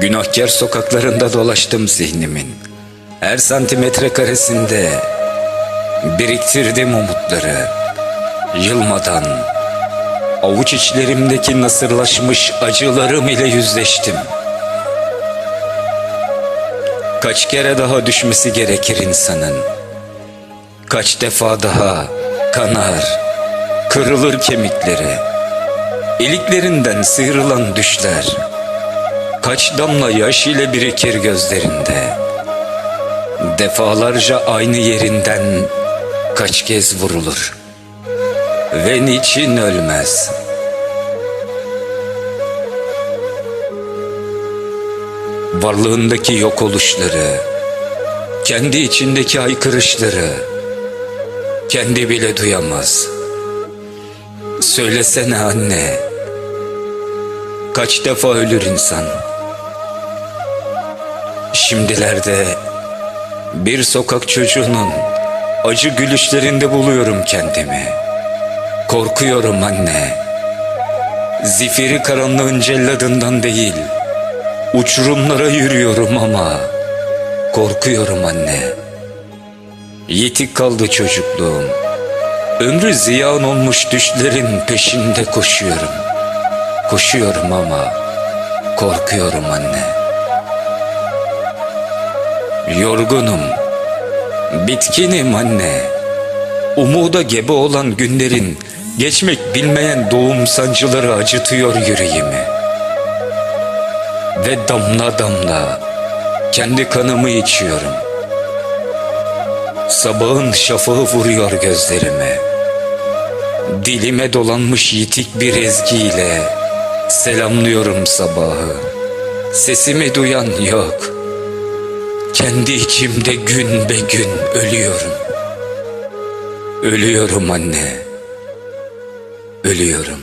Günahkar sokaklarında dolaştım zihnimin. Her santimetre karesinde biriktirdim umutları. Yılmadan avuç içlerimdeki nasırlaşmış acılarım ile yüzleştim. Kaç kere daha düşmesi gerekir insanın. Kaç defa daha kanar, kırılır kemikleri. İliklerinden sıyrılan düşler. Kaç damla yaş ile birikir gözlerinde. Defalarca aynı yerinden kaç kez vurulur. Ve niçin ölmez? Varlığındaki yok oluşları, kendi içindeki haykırışları, kendi bile duyamaz. Söylesene anne, kaç defa ölür insan? Şimdilerde bir sokak çocuğunun acı gülüşlerinde buluyorum kendimi. Korkuyorum anne. Zifiri karanlığın celladından değil, uçurumlara yürüyorum ama korkuyorum anne. Yitik kaldı çocukluğum. Ömrü ziyan olmuş düşlerin peşinde koşuyorum. Koşuyorum ama korkuyorum anne. Yorgunum, bitkinim anne. Umuda gebe olan günlerin geçmek bilmeyen doğum sancıları acıtıyor yüreğimi. Ve damla damla kendi kanımı içiyorum. Sabahın şafağı vuruyor gözlerime. Dilime dolanmış yitik bir ezgiyle selamlıyorum sabahı. Sesimi duyan yok. Kendi içimde gün be gün ölüyorum. Ölüyorum anne. Ölüyorum.